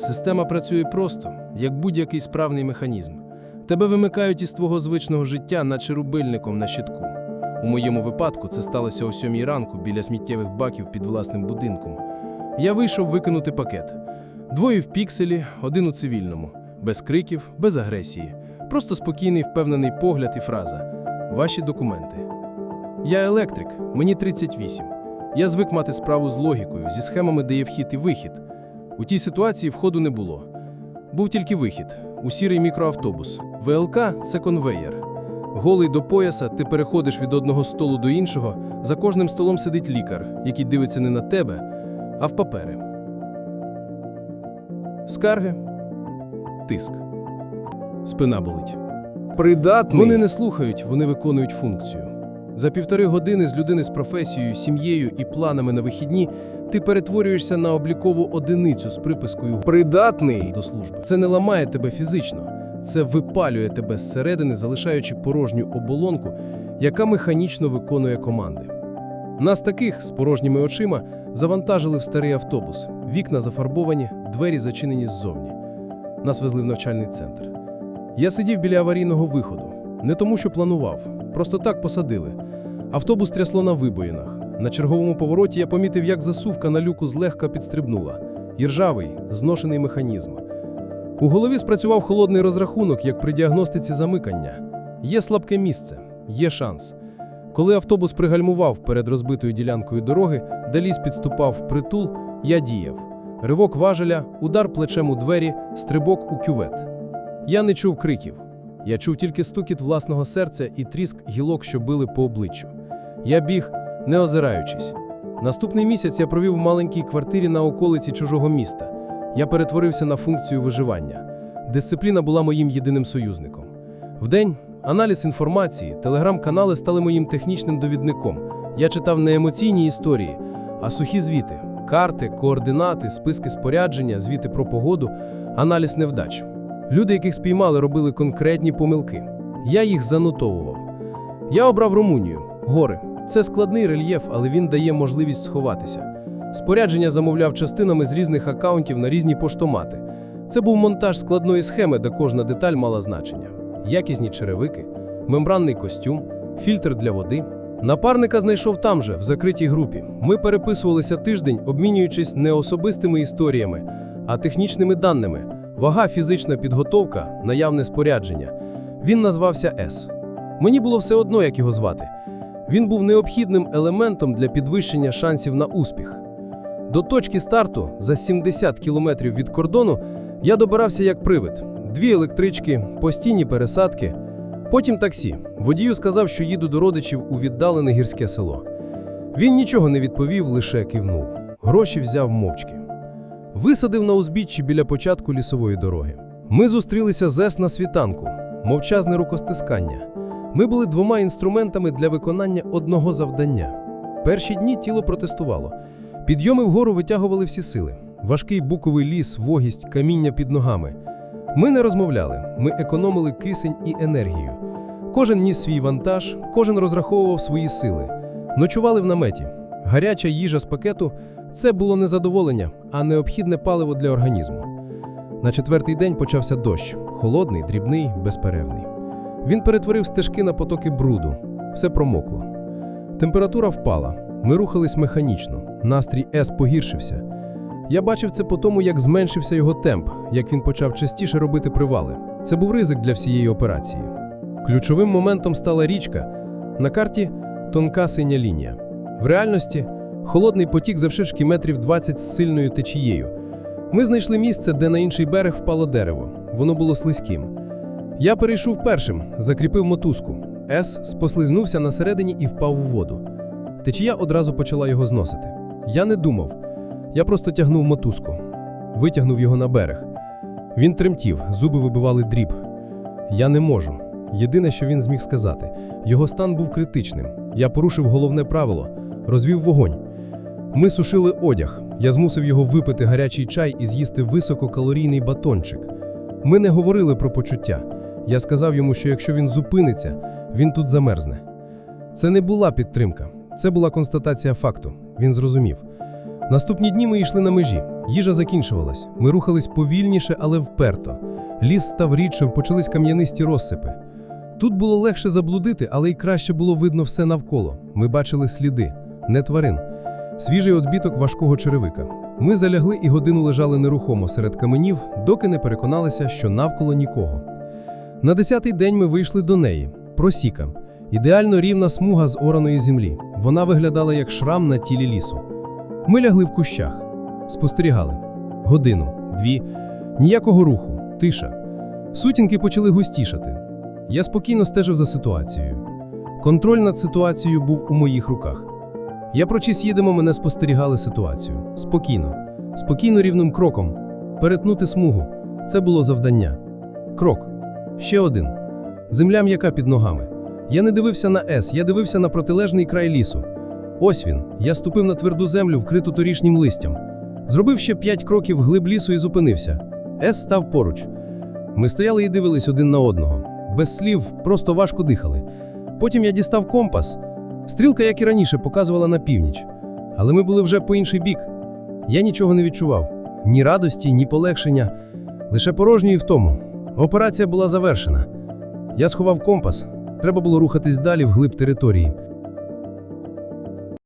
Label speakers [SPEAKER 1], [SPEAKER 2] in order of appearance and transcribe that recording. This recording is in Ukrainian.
[SPEAKER 1] Система працює просто, як будь-який справний механізм. Тебе вимикають із твого звичного життя, наче рубильником на щитку. У моєму випадку це сталося о сьомій ранку біля сміттєвих баків під власним будинком. Я вийшов викинути пакет. Двоє в пікселі, один у цивільному, без криків, без агресії. Просто спокійний, впевнений погляд і фраза: Ваші документи. Я електрик, мені 38. Я звик мати справу з логікою, зі схемами, де є вхід і вихід. У тій ситуації входу не було. Був тільки вихід у сірий мікроавтобус. ВЛК це конвеєр. Голий до пояса, ти переходиш від одного столу до іншого. За кожним столом сидить лікар, який дивиться не на тебе, а в папери. Скарги, тиск. Спина болить.
[SPEAKER 2] Придатний.
[SPEAKER 1] Вони не слухають, вони виконують функцію. За півтори години з людини з професією, сім'єю і планами на вихідні ти перетворюєшся на облікову одиницю з припискою
[SPEAKER 2] Придатний.
[SPEAKER 1] до служби. Це не ламає тебе фізично, це випалює тебе зсередини, залишаючи порожню оболонку, яка механічно виконує команди. Нас таких з порожніми очима завантажили в старий автобус, вікна зафарбовані, двері зачинені ззовні. Нас везли в навчальний центр. Я сидів біля аварійного виходу, не тому, що планував, просто так посадили. Автобус трясло на вибоїнах. На черговому повороті я помітив, як засувка на люку злегка підстрибнула. Іржавий, зношений механізм. У голові спрацював холодний розрахунок, як при діагностиці замикання. Є слабке місце, є шанс. Коли автобус пригальмував перед розбитою ділянкою дороги, де ліс підступав притул, я діяв. Ривок важеля, удар плечем у двері, стрибок у кювет. Я не чув криків. Я чув тільки стукіт власного серця і тріск гілок, що били по обличчю. Я біг, не озираючись. Наступний місяць я провів в маленькій квартирі на околиці чужого міста. Я перетворився на функцію виживання. Дисципліна була моїм єдиним союзником. Вдень аналіз інформації, телеграм-канали стали моїм технічним довідником. Я читав не емоційні історії, а сухі звіти, карти, координати, списки спорядження, звіти про погоду, аналіз невдач. Люди, яких спіймали, робили конкретні помилки. Я їх занотовував. Я обрав Румунію, гори. Це складний рельєф, але він дає можливість сховатися. Спорядження замовляв частинами з різних акаунтів на різні поштомати. Це був монтаж складної схеми, де кожна деталь мала значення: якісні черевики, мембранний костюм, фільтр для води. Напарника знайшов там же, в закритій групі. Ми переписувалися тиждень, обмінюючись не особистими історіями, а технічними даними. Вага, фізична підготовка, наявне спорядження. Він назвався С. Мені було все одно, як його звати. Він був необхідним елементом для підвищення шансів на успіх. До точки старту, за 70 кілометрів від кордону, я добирався як привид: дві електрички, постійні пересадки. Потім таксі. Водію сказав, що їду до родичів у віддалене гірське село. Він нічого не відповів, лише кивнув. Гроші взяв мовчки. Висадив на узбіччі біля початку лісової дороги. Ми зустрілися з Ес на світанку, мовчазне рукостискання. Ми були двома інструментами для виконання одного завдання. Перші дні тіло протестувало. Підйоми вгору витягували всі сили. Важкий буковий ліс, вогість, каміння під ногами. Ми не розмовляли, ми економили кисень і енергію. Кожен ніс свій вантаж, кожен розраховував свої сили. Ночували в наметі. Гаряча їжа з пакету це було не задоволення, а необхідне паливо для організму. На четвертий день почався дощ холодний, дрібний, безперервний. Він перетворив стежки на потоки бруду, все промокло. Температура впала. Ми рухались механічно. Настрій С погіршився. Я бачив це по тому, як зменшився його темп, як він почав частіше робити привали. Це був ризик для всієї операції. Ключовим моментом стала річка. На карті тонка синя лінія. В реальності холодний потік завширшки метрів 20 з сильною течією. Ми знайшли місце, де на інший берег впало дерево. Воно було слизьким. Я перейшов першим, закріпив мотузку. С послизнувся на середині і впав у воду. Течія одразу почала його зносити. Я не думав. Я просто тягнув мотузку, витягнув його на берег. Він тремтів, зуби вибивали дріб. Я не можу. Єдине, що він зміг сказати, його стан був критичним. Я порушив головне правило, розвів вогонь. Ми сушили одяг. Я змусив його випити гарячий чай і з'їсти висококалорійний батончик. Ми не говорили про почуття. Я сказав йому, що якщо він зупиниться, він тут замерзне. Це не була підтримка, це була констатація факту. Він зрозумів. Наступні дні ми йшли на межі. Їжа закінчувалась. Ми рухались повільніше, але вперто. Ліс став рідшим, почались кам'янисті розсипи. Тут було легше заблудити, але й краще було видно все навколо. Ми бачили сліди, не тварин. Свіжий odбіток важкого черевика. Ми залягли і годину лежали нерухомо серед каменів, доки не переконалися, що навколо нікого. На десятий день ми вийшли до неї. Просіка. Ідеально рівна смуга з ораної землі. Вона виглядала як шрам на тілі лісу. Ми лягли в кущах. Спостерігали. Годину, дві. Ніякого руху, тиша. Сутінки почали густішати. Я спокійно стежив за ситуацією. Контроль над ситуацією був у моїх руках. Я прочіс їдемо, мене спостерігали ситуацію. Спокійно, спокійно рівним кроком. Перетнути смугу це було завдання. Крок. Ще один. Земля м'яка під ногами. Я не дивився на С, я дивився на протилежний край лісу. Ось він. Я ступив на тверду землю, вкриту торішнім листям. Зробив ще п'ять кроків вглиб лісу і зупинився. С став поруч. Ми стояли і дивились один на одного. Без слів, просто важко дихали. Потім я дістав компас. Стрілка, як і раніше, показувала на північ. Але ми були вже по інший бік. Я нічого не відчував: ні радості, ні полегшення, лише порожньої в тому. Операція була завершена. Я сховав компас. Треба було рухатись далі вглиб території.